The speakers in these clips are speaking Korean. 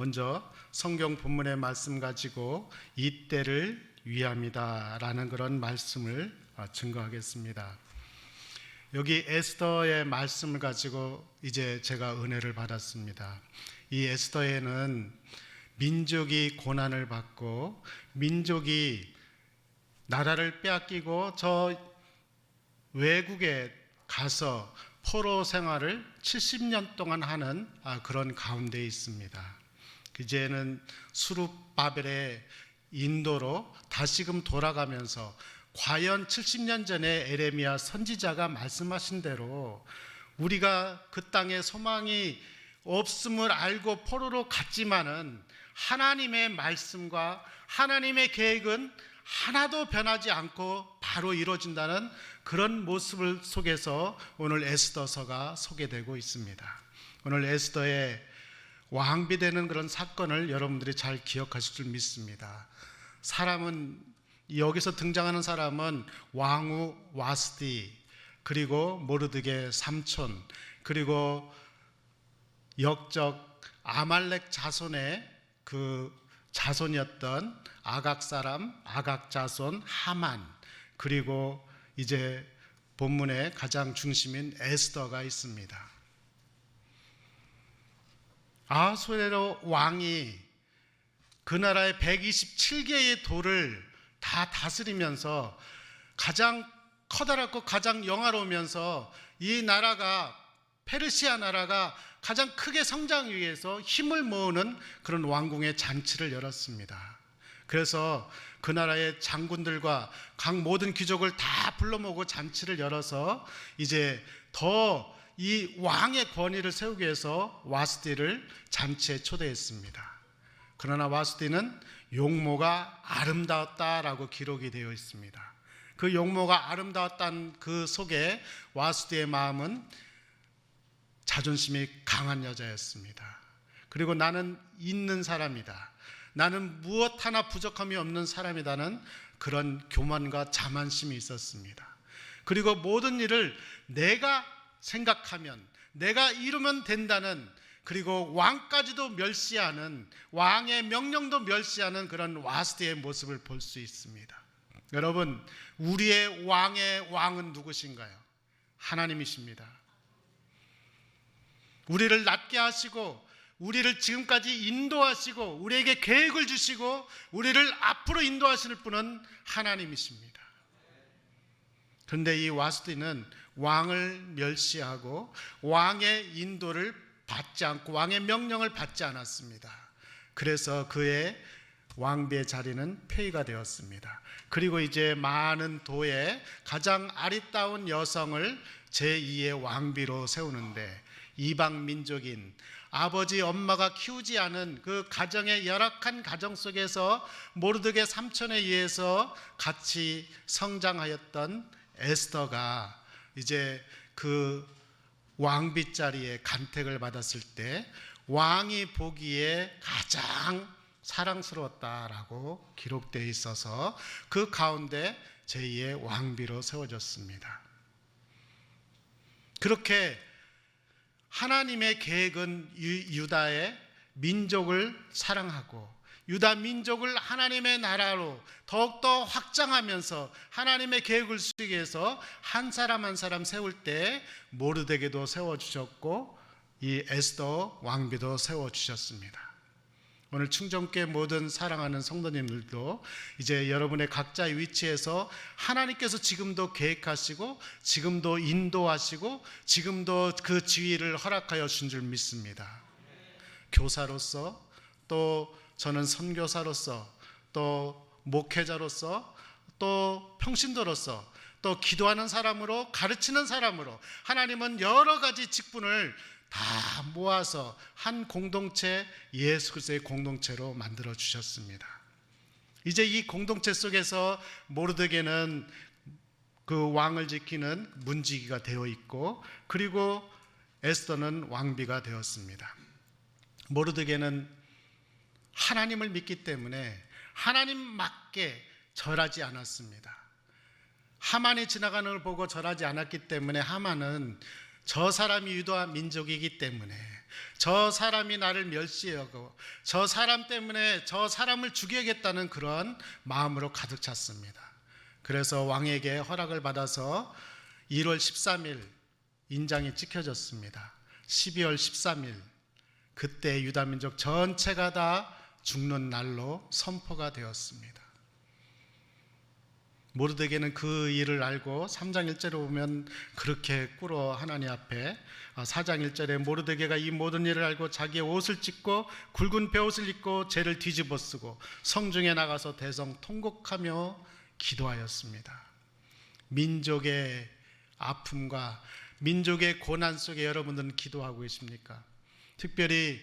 먼저 성경 본문의 말씀 가지고 이때를 위함이다라는 그런 말씀을 어, 증거하겠습니다. 여기 에스더의 말씀을 가지고 이제 제가 은혜를 받았습니다. 이 에스더에는 민족이 고난을 받고 민족이 나라를 빼앗기고 저 외국에 가서 포로 생활을 70년 동안 하는 아, 그런 가운데 있습니다. 이제는 수룹 바벨의 인도로 다시금 돌아가면서 과연 70년 전에 에레미야 선지자가 말씀하신 대로 우리가 그 땅에 소망이 없음을 알고 포로로 갔지만은 하나님의 말씀과 하나님의 계획은 하나도 변하지 않고 바로 이루어진다는 그런 모습을 속에서 오늘 에스더서가 소개되고 있습니다. 오늘 에스더의 왕비되는 그런 사건을 여러분들이 잘 기억하실 줄 믿습니다. 사람은 여기서 등장하는 사람은 왕후 와스디 그리고 모르드게 삼촌 그리고 역적 아말렉 자손의 그 자손이었던 아각 사람 아각 자손 하만 그리고 이제 본문의 가장 중심인 에스더가 있습니다. 아수에로 왕이 그 나라의 127개의 도를 다 다스리면서 가장 커다랗고 가장 영화로우면서 이 나라가 페르시아 나라가 가장 크게 성장 위해서 힘을 모으는 그런 왕궁의 잔치를 열었습니다. 그래서 그 나라의 장군들과 각 모든 귀족을 다 불러 모으고 잔치를 열어서 이제 더 이 왕의 권위를 세우기 위해서 와스디를 잔치에 초대했습니다. 그러나 와스디는 용모가 아름다웠다라고 기록이 되어 있습니다. 그 용모가 아름다웠다는 그 속에 와스디의 마음은 자존심이 강한 여자였습니다. 그리고 나는 있는 사람이다. 나는 무엇 하나 부족함이 없는 사람이다는 그런 교만과 자만심이 있었습니다. 그리고 모든 일을 내가 생각하면 내가 이루면 된다는 그리고 왕까지도 멸시하는 왕의 명령도 멸시하는 그런 와스디의 모습을 볼 수 있습니다. 여러분, 우리의 왕의 왕은 누구신가요? 하나님이십니다. 우리를 낫게 하시고 우리를 지금까지 인도하시고 우리에게 계획을 주시고 우리를 앞으로 인도하시는 분은 하나님이십니다. 그런데 이 와스디는 왕을 멸시하고 왕의 인도를 받지 않고 왕의 명령을 받지 않았습니다. 그래서 그의 왕비의 자리는 폐위가 되었습니다. 그리고 이제 많은 도에 가장 아리따운 여성을 제2의 왕비로 세우는데 이방 민족인 아버지 엄마가 키우지 않은 그 가정의 열악한 가정 속에서 모르드게 삼촌에 의해서 같이 성장하였던 에스더가 이제 그 왕비 자리에 간택을 받았을 때 왕이 보기에 가장 사랑스러웠다라고 기록되어 있어서 그 가운데 제2의 왕비로 세워졌습니다. 그렇게 하나님의 계획은 유다의 민족을 사랑하고 유다 민족을 하나님의 나라로 더욱더 확장하면서 하나님의 계획을 수리기 위해서 한 사람 한 사람 세울 때 모르드게도 세워 주셨고 이 에스더 왕비도 세워 주셨습니다. 오늘 충정교회 모든 사랑하는 성도님들도 이제 여러분의 각자의 위치에서 하나님께서 지금도 계획하시고 지금도 인도하시고 지금도 그 지위를 허락하여 주신 줄 믿습니다. 교사로서 또 저는 선교사로서 또 목회자로서 또 평신도로서 또 기도하는 사람으로 가르치는 사람으로 하나님은 여러 가지 직분을 다 모아서 한 공동체 예수 그리스도의 공동체로 만들어 주셨습니다. 이제 이 공동체 속에서 모르드게는 그 왕을 지키는 문지기가 되어 있고 그리고 에스더는 왕비가 되었습니다. 모르드게는 하나님을 믿기 때문에 하나님 맞게 절하지 않았습니다. 하만이 지나가는 걸 보고 절하지 않았기 때문에 하만은 저 사람이 유다 민족이기 때문에 저 사람이 나를 멸시하고 저 사람 때문에 저 사람을 죽여야겠다는 그런 마음으로 가득 찼습니다. 그래서 왕에게 허락을 받아서 1월 13일 인장이 찍혀졌습니다. 12월 13일 그때 유다 민족 전체가 다 죽는 날로 선포가 되었습니다. 모르드게는 그 일을 알고 3장 1절에 보면 그렇게 꿇어 하나님 앞에 4장 1절에 모르드게가 이 모든 일을 알고 자기의 옷을 찢고 굵은 베옷을 입고 죄를 뒤집어 쓰고 성중에 나가서 대성 통곡하며 기도하였습니다. 민족의 아픔과 민족의 고난 속에 여러분들은 기도하고 계십니까? 특별히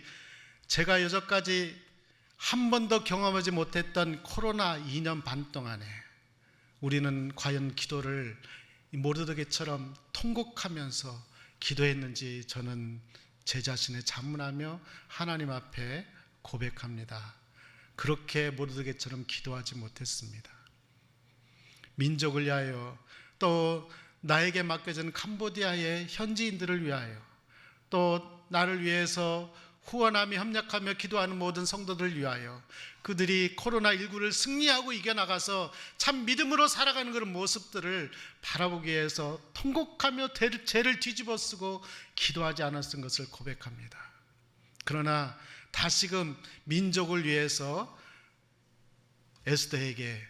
제가 여전까지 한 번도 경험하지 못했던 코로나 2년 반 동안에 우리는 과연 기도를 모르드게처럼 통곡하면서 기도했는지 저는 제 자신을 자문하며 하나님 앞에 고백합니다. 그렇게 모르드게처럼 기도하지 못했습니다. 민족을 위하여 또 나에게 맡겨진 캄보디아의 현지인들을 위하여 또 나를 위해서 후원하며 협력하며 기도하는 모든 성도들을 위하여 그들이 코로나19를 승리하고 이겨나가서 참 믿음으로 살아가는 그런 모습들을 바라보기 위해서 통곡하며 죄를 뒤집어 쓰고 기도하지 않았던 것을 고백합니다. 그러나 다시금 민족을 위해서 에스더에게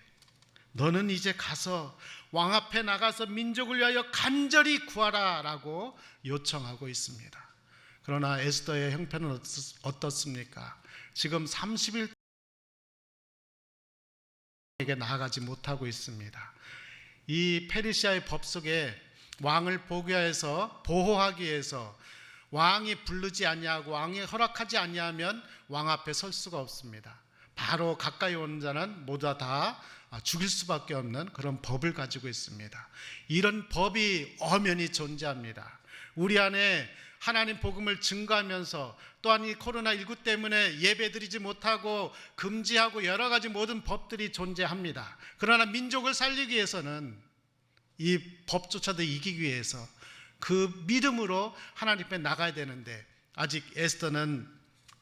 너는 이제 가서 왕 앞에 나가서 민족을 위하여 간절히 구하라 라고 요청하고 있습니다. 그러나 에스더의 형편은 어떻습니까? 지금 30일 에게 나아가지 못하고 있습니다. 이 페르시아의 법 속에 왕을 보호해서 보호하기 위해서 왕이 부르지 아니하고 왕이 허락하지 아니하면 왕 앞에 설 수가 없습니다. 바로 가까이 오는 자는 모두 다 죽일 수밖에 없는 그런 법을 가지고 있습니다. 이런 법이 엄연히 존재합니다. 우리 안에 하나님 복음을 증거하면서 또한 이 코로나19 때문에 예배드리지 못하고 금지하고 여러 가지 모든 법들이 존재합니다. 그러나 민족을 살리기 위해서는 이 법조차도 이기기 위해서 그 믿음으로 하나님 앞에 나가야 되는데 아직 에스더는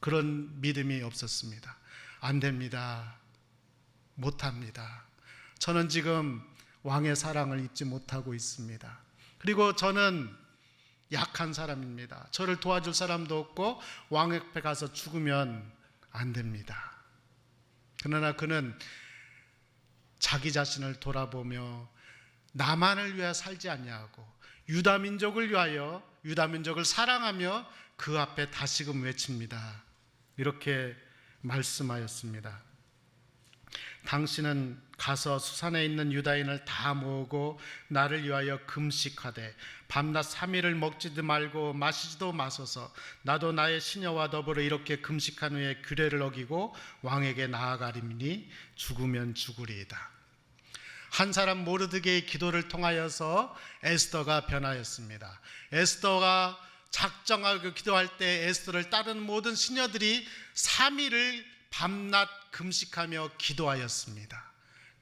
그런 믿음이 없었습니다. 안 됩니다. 못 합니다. 저는 지금 왕의 사랑을 잊지 못하고 있습니다. 그리고 저는 약한 사람입니다. 저를 도와줄 사람도 없고 왕 앞에 가서 죽으면 안 됩니다. 그러나 그는 자기 자신을 돌아보며 나만을 위하여 살지 아니하고 유다 민족을 위하여 유다 민족을 사랑하며 그 앞에 다시금 외칩니다. 이렇게 말씀하였습니다. 당신은 가서 수산에 있는 유다인을 다 모으고 나를 위하여 금식하되 밤낮 3일을 먹지도 말고 마시지도 마소서 나도 나의 시녀와 더불어 이렇게 금식한 후에 규례를 어기고 왕에게 나아가리니 죽으면 죽으리이다. 한 사람 모르드게의 기도를 통하여서 에스더가 변하였습니다. 에스더가 작정하고 기도할 때 에스더를 따르는 모든 시녀들이 3일을 밤낮 금식하며 기도하였습니다.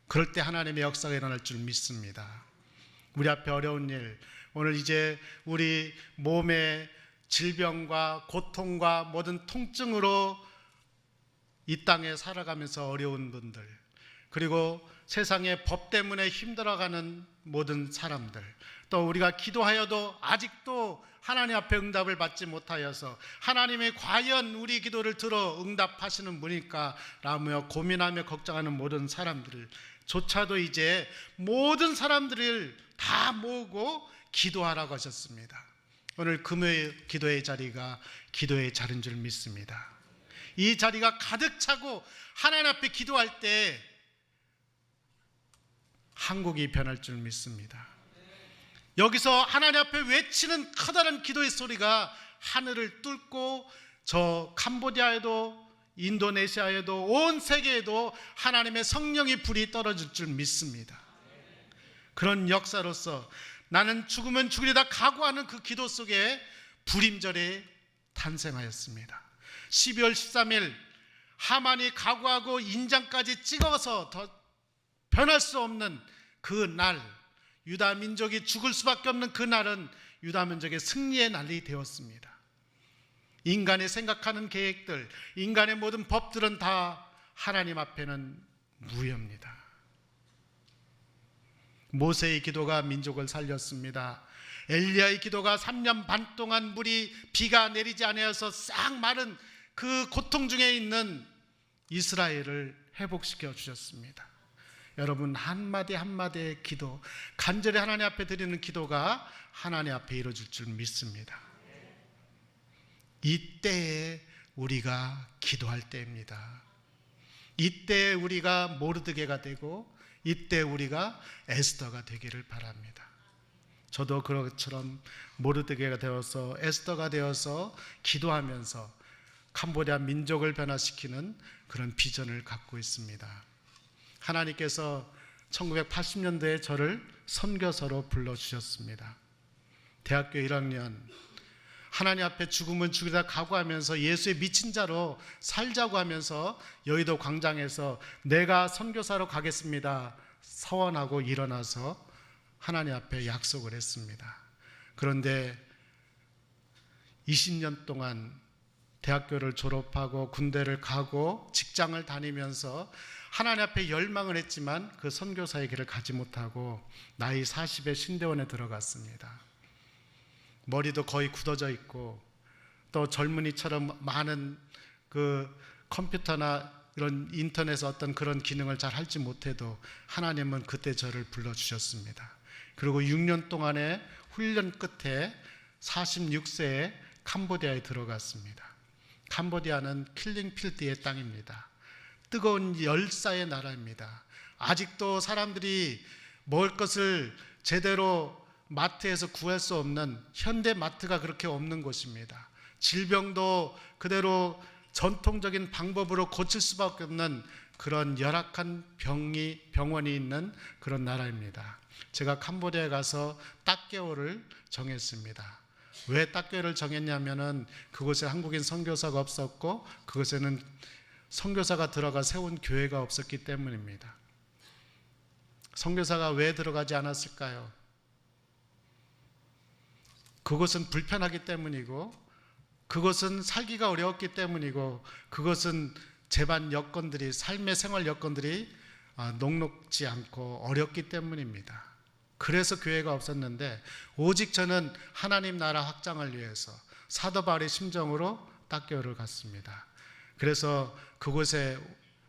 그럴 때 하나님의 역사가 일어날 줄 믿습니다. 우리 앞에 어려운 일, 오늘 이제 우리 몸의 질병과 고통과 모든 통증으로 이 땅에 살아가면서 어려운 분들, 그리고 세상의 법 때문에 힘들어가는 모든 사람들, 또 우리가 기도하여도 아직도 하나님 앞에 응답을 받지 못하여서 하나님이 과연 우리 기도를 들어 응답하시는 분일까 라며 고민하며 걱정하는 모든 사람들을 조차도 이제 모든 사람들을 다 모으고 기도하라고 하셨습니다. 오늘 금요일 기도의 자리가 기도의 자리인 줄 믿습니다. 이 자리가 가득 차고 하나님 앞에 기도할 때 한국이 변할 줄 믿습니다. 여기서 하나님 앞에 외치는 커다란 기도의 소리가 하늘을 뚫고 저 캄보디아에도 인도네시아에도 온 세계에도 하나님의 성령의 불이 떨어질 줄 믿습니다. 그런 역사로서 나는 죽으면 죽으리다 각오하는 그 기도 속에 불임절에 탄생하였습니다. 12월 13일 하만이 각오하고 인장까지 찍어서 더 변할 수 없는 그 날, 유다 민족이 죽을 수밖에 없는 그 날은 유다 민족의 승리의 날이 되었습니다. 인간의 생각하는 계획들, 인간의 모든 법들은 다 하나님 앞에는 무효입니다. 모세의 기도가 민족을 살렸습니다. 엘리야의 기도가 3년 반 동안 물이 비가 내리지 않아서 싹 마른 그 고통 중에 있는 이스라엘을 회복시켜 주셨습니다. 여러분 한마디 한마디의 기도, 간절히 하나님 앞에 드리는 기도가 하나님 앞에 이루어질 줄 믿습니다. 이때에 우리가 기도할 때입니다. 이때 우리가 모르드게가 되고 이때 우리가 에스더가 되기를 바랍니다. 저도 그것처럼 모르드게가 되어서 에스더가 되어서 기도하면서 캄보디아 민족을 변화시키는 그런 비전을 갖고 있습니다. 하나님께서 1980년대에 저를 선교사로 불러주셨습니다. 대학교 1학년 하나님 앞에 죽으면 죽이다 각오하면서 예수의 미친 자로 살자고 하면서 여의도 광장에서 내가 선교사로 가겠습니다. 서원하고 일어나서 하나님 앞에 약속을 했습니다. 그런데 20년 동안 대학교를 졸업하고 군대를 가고 직장을 다니면서 하나님 앞에 열망을 했지만 그 선교사의 길을 가지 못하고 나이 40에 신대원에 들어갔습니다. 머리도 거의 굳어져 있고 또 젊은이처럼 많은 그 컴퓨터나 이런 인터넷 어떤 그런 기능을 잘 할지 못해도 하나님은 그때 저를 불러주셨습니다. 그리고 6년 동안의 훈련 끝에 46세에 캄보디아에 들어갔습니다. 캄보디아는 킬링필드의 땅입니다. 뜨거운 열사의 나라입니다. 아직도 사람들이 먹을 것을 제대로 마트에서 구할 수 없는 현대 마트가 그렇게 없는 곳입니다. 질병도 그대로 전통적인 방법으로 고칠 수밖에 없는 그런 열악한 병이 병원이 있는 그런 나라입니다. 제가 캄보디아에 가서 딱개월을 정했습니다. 왜 딱개월을 정했냐면은 그곳에 한국인 선교사가 없었고 그곳에는 선교사가 들어가 세운 교회가 없었기 때문입니다. 선교사가 왜 들어가지 않았을까요? 그것은 불편하기 때문이고 그것은 살기가 어려웠기 때문이고 그것은 재반 여건들이 삶의 생활 여건들이 아, 녹록지 않고 어렵기 때문입니다. 그래서 교회가 없었는데 오직 저는 하나님 나라 확장을 위해서 사도 바울의 심정으로 딱교를 갔습니다. 그래서 그곳에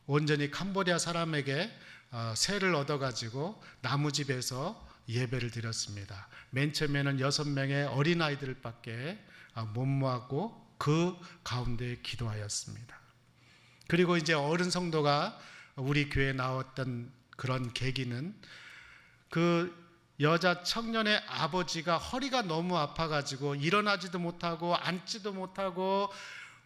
온전히 캄보디아 사람에게 어, 세를 얻어가지고 나무집에서 예배를 드렸습니다. 맨 처음에는 여섯 명의 어린 아이들밖에 아, 못 모았고 그 가운데 기도하였습니다. 그리고 이제 어른 성도가 우리 교회에 나왔던 그런 계기는 그 여자 청년의 아버지가 허리가 너무 아파가지고 일어나지도 못하고 앉지도 못하고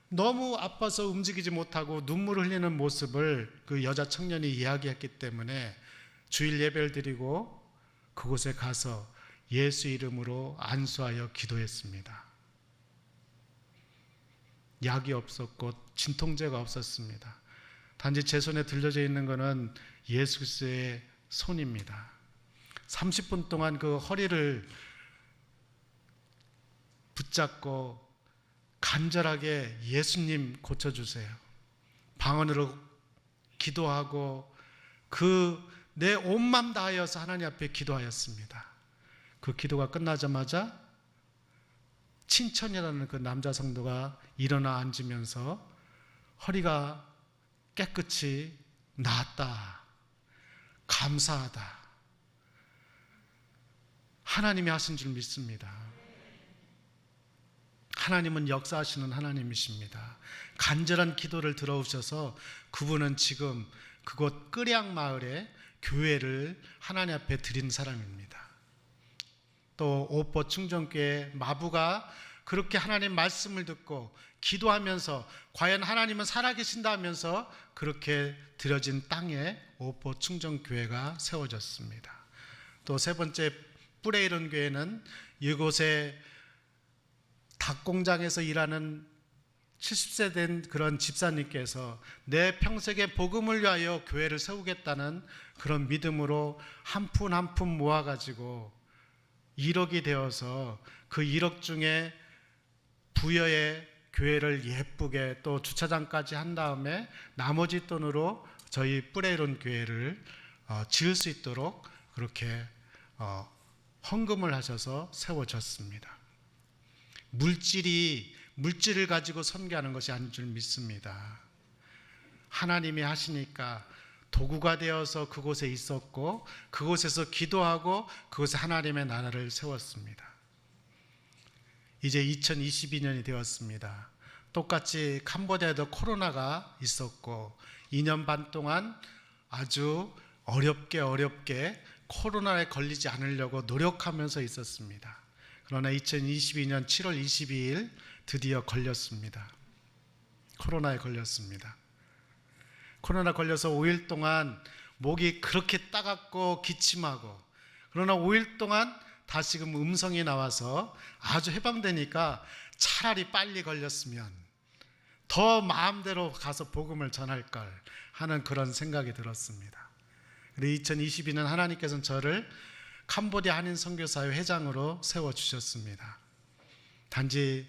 너무 아파서 움직이지 못하고 눈물을 흘리는 모습을 그 여자 청년이 이야기했기 때문에 주일 예배를 드리고 그곳에 가서 예수 이름으로 안수하여 기도했습니다. 약이 없었고 진통제가 없었습니다. 단지 제 손에 들려져 있는 것은 예수 그리스도의 손입니다. 30분 동안 그 허리를 붙잡고 간절하게 예수님 고쳐주세요. 방언으로 기도하고 그 내 온맘 다하여서 하나님 앞에 기도하였습니다. 그 기도가 끝나자마자 친천이라는 그 남자 성도가 일어나 앉으면서 허리가 깨끗이 나았다. 감사하다. 하나님이 하신 줄 믿습니다. 하나님은 역사하시는 하나님이십니다. 간절한 기도를 들어오셔서 그분은 지금 그곳 끄량 마을에 교회를 하나님 앞에 드린 사람입니다. 또 오포 충정교회 마부가 그렇게 하나님 말씀을 듣고 기도하면서 과연 하나님은 살아계신다 하면서 그렇게 들여진 땅에 오포 충정교회가 세워졌습니다. 또 세 번째 뿌레이론 교회는 이곳에 닭 공장에서 일하는 70세 된 그런 집사님께서 내 평생의 복음을 위하여 교회를 세우겠다는 그런 믿음으로 한푼 한 푼 모아가지고 1억이 되어서 그 1억 중에 부여의 교회를 예쁘게 또 주차장까지 한 다음에 나머지 돈으로 저희 뿌레이론 교회를 어, 지을 수 있도록 그렇게 어, 헌금을 하셔서 세워졌습니다. 물질이 물질을 가지고 선교하는 것이 아닌 줄 믿습니다. 하나님이 하시니까 도구가 되어서 그곳에 있었고 그곳에서 기도하고 그곳에 하나님의 나라를 세웠습니다. 이제 2022년이 되었습니다. 똑같이 캄보디아에도 코로나가 있었고 2년 반 동안 아주 어렵게 어렵게 코로나에 걸리지 않으려고 노력하면서 있었습니다. 그러나 2022년 7월 22일 드디어 걸렸습니다. 코로나에 걸렸습니다. 코로나 걸려서 5일 동안 목이 그렇게 따갑고 기침하고 그러나 5일 동안 다시금 음성이 나와서 아주 해방되니까 차라리 빨리 걸렸으면 더 마음대로 가서 복음을 전할 걸 하는 그런 생각이 들었습니다. 그리고 2022년 하나님께서는 저를 캄보디아 한인 선교사회 회장으로 세워 주셨습니다. 단지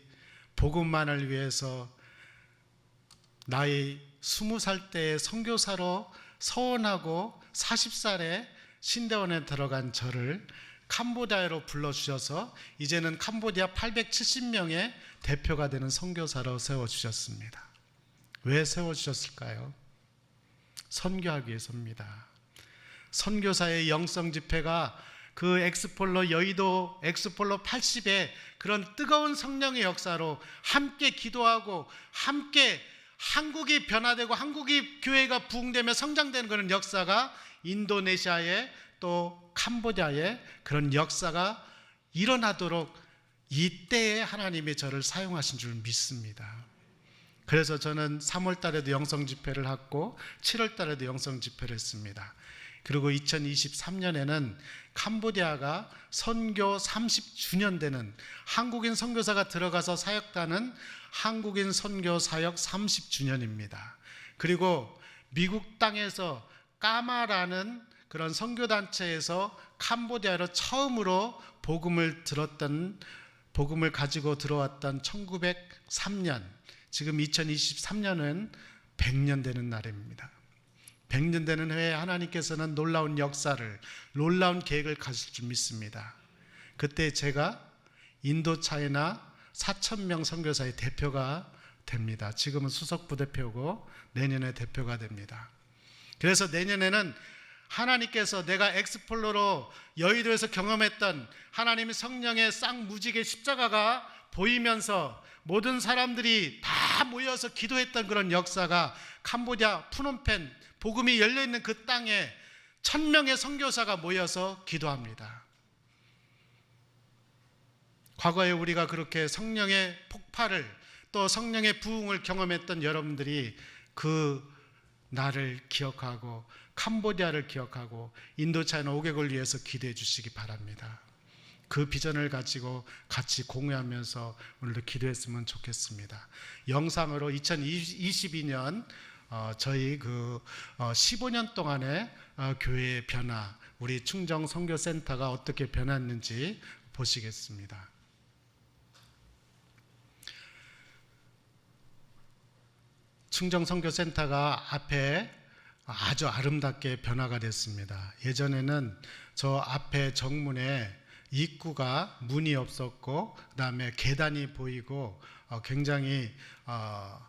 복음만을 위해서 나이 20살 때의 선교사로 서원하고 40살에 신대원에 들어간 저를 캄보디아로 불러 주셔서 이제는 캄보디아 870명의 대표가 되는 선교사로 세워 주셨습니다. 왜 세워 주셨을까요? 선교하기 위해서입니다. 선교사의 영성 집회가 그 엑스폴로 여의도 엑스폴로 80의 그런 뜨거운 성령의 역사로 함께 기도하고 함께 한국이 변화되고 한국이 교회가 부흥되며 성장되는 그런 역사가 인도네시아에 또 캄보디아에 그런 역사가 일어나도록 이때에 하나님이 저를 사용하신 줄 믿습니다. 그래서 저는 3월 달에도 영성 집회를 했고 7월 달에도 영성 집회를 했습니다. 그리고 2023년에는 캄보디아가 선교 30주년 되는 한국인 선교사가 들어가서 사역하는 한국인 선교 사역 30주년입니다. 그리고 미국 땅에서 까마라는 그런 선교 단체에서 캄보디아로 처음으로 복음을 들었던 복음을 가지고 들어왔던 1903년 지금 2023년은 100년 되는 날입니다. 100년 되는 해에 하나님께서는 놀라운 역사를 놀라운 계획을 가질 줄 믿습니다. 그때 제가 인도 차이나 4천 명 선교사의 대표가 됩니다. 지금은 수석 부대표고 내년에 대표가 됩니다. 그래서 내년에는 하나님께서 내가 엑스폴로로 여의도에서 경험했던 하나님의 성령의 쌍무지개 십자가가 보이면서 모든 사람들이 다 모여서 기도했던 그런 역사가 캄보디아 푸놈펜 복음이 열려 있는 그 땅에 천 명의 선교사가 모여서 기도합니다. 과거에 우리가 그렇게 성령의 폭발을 또 성령의 부흥을 경험했던 여러분들이 그 나를 기억하고 캄보디아를 기억하고 인도차이나 5개국을 위해서 기도해 주시기 바랍니다. 그 비전을 가지고 같이 공유하면서 오늘도 기도했으면 좋겠습니다. 영상으로 2022년 어, 저희 그 어, 15년 동안의 어, 교회의 변화, 우리 충정 선교센터가 어떻게 변했는지 보시겠습니다. 충정 선교센터가 앞에 아주 아름답게 변화가 됐습니다. 예전에는 저 앞에 정문에 입구가 문이 없었고 그다음에 계단이 보이고 어, 굉장히 어,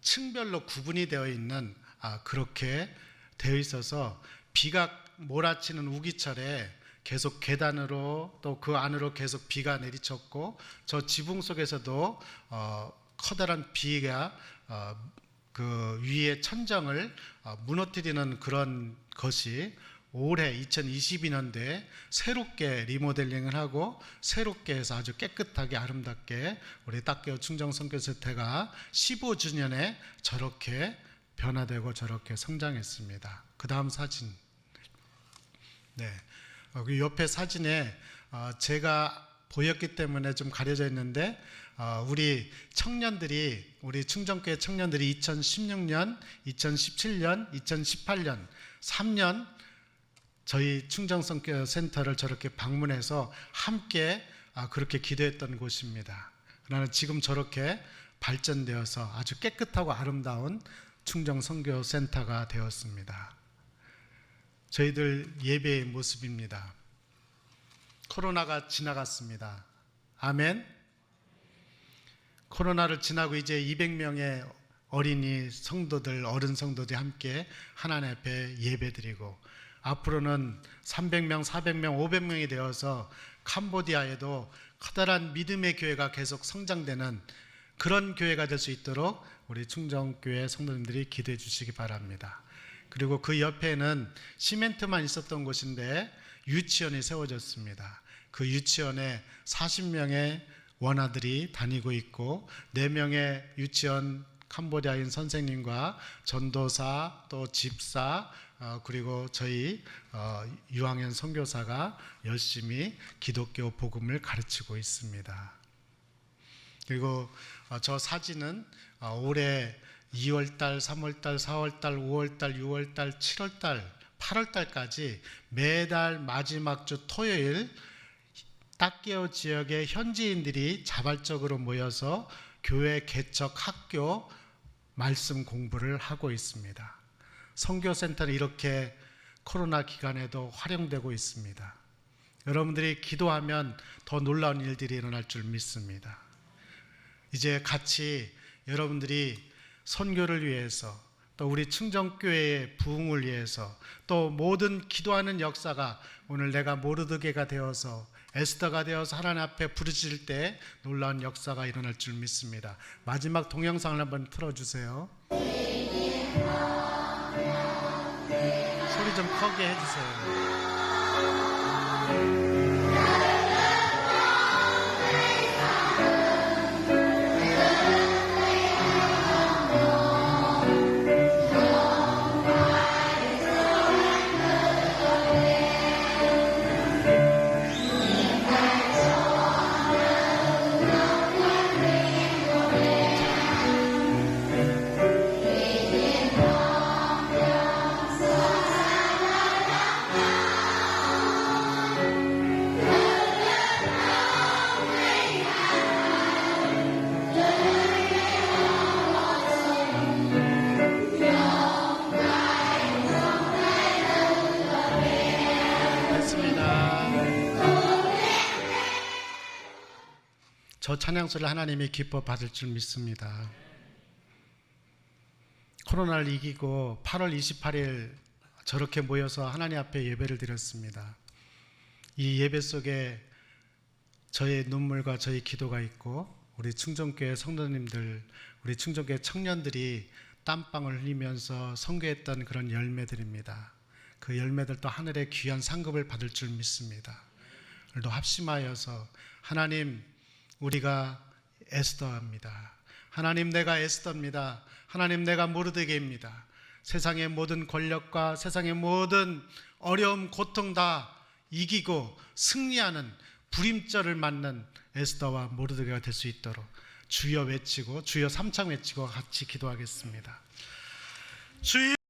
층별로 구분이 되어 있는 아, 그렇게 되어 있어서 비가 몰아치는 우기철에 계속 계단으로 또 그 안으로 계속 비가 내리쳤고 저 지붕 속에서도 어, 커다란 비가 어, 그 위에 천장을 어, 무너뜨리는 그런 것이 올해 2022년도에 새롭게 리모델링을 하고 새롭게 해서 아주 깨끗하게 아름답게 우리 딱개어 충정 선교세태가 15주년에 저렇게 변화되고 저렇게 성장했습니다. 그 다음 사진. 네. 어, 그 옆에 사진에 어, 제가 보였기 때문에 좀 가려져 있는데 어, 우리 청년들이 우리 충정교회 청년들이 2016년, 2017년, 2018년 3년 저희 충정성교 센터를 저렇게 방문해서 함께 아, 그렇게 기도했던 곳입니다. 그러나 지금 저렇게 발전되어서 아주 깨끗하고 아름다운 충정 선교 센터가 되었습니다. 저희들 예배의 모습입니다. 코로나가 지나갔습니다. 아멘. 코로나를 지나고 이제 200명의 어린이 성도들, 어른 성도들이 함께 하나님 앞에 예배드리고 앞으로는 300명, 400명, 500명이 되어서 캄보디아에도 커다란 믿음의 교회가 계속 성장되는 그런 교회가 될 수 있도록 우리 충정교회 성도님들이 기도해 주시기 바랍니다. 그리고 그 옆에는 시멘트만 있었던 곳인데 유치원이 세워졌습니다. 그 유치원에 40명의 원아들이 다니고 있고 4명의 유치원 캄보디아인 선생님과 전도사 또 집사 어, 그리고 저희 어, 유학연 선교사가 열심히 기독교 복음을 가르치고 있습니다. 그리고 어, 저 사진은 어, 올해 2월달, 3월달, 4월달, 5월달, 6월달, 7월달, 8월달까지 매달 마지막 주 토요일 딱개오 지역의 현지인들이 자발적으로 모여서 교회 개척 학교 말씀 공부를 하고 있습니다. 선교센터는 이렇게 코로나 기간에도 활용되고 있습니다. 여러분들이 기도하면 더 놀라운 일들이 일어날 줄 믿습니다. 이제 같이 여러분들이 선교를 위해서 또 우리 충정교회의 부흥을 위해서 또 모든 기도하는 역사가 오늘 내가 모르드게가 되어서 에스더가 되어서 하나님 앞에 부르짖을 때 놀라운 역사가 일어날 줄 믿습니다. 마지막 동영상을 한번 틀어주세요. 소리 좀 크게 해주세요. 저 찬양 소리 하나님이 기뻐 받을 줄 믿습니다. 코로나를 이기고 8월 28일 저렇게 모여서 하나님 앞에 예배를 드렸습니다. 이 예배 속에 저의 눈물과 저의 기도가 있고 우리 충정교회 성도님들, 우리 충정교회 청년들이 땀방울 흘리면서 선교했던 그런 열매들입니다. 그 열매들도 하늘의 귀한 상급을 받을 줄 믿습니다. 오늘도 합심하여서 하나님 우리가 에스더입니다. 하나님 내가 에스더입니다. 하나님 내가 모르드게입니다. 세상의 모든 권력과 세상의 모든 어려움, 고통 다 이기고 승리하는 불임절을 맞는 에스더와 모르드게가 될 수 있도록 주여 외치고 주여 삼창 외치고 같이 기도하겠습니다. 주여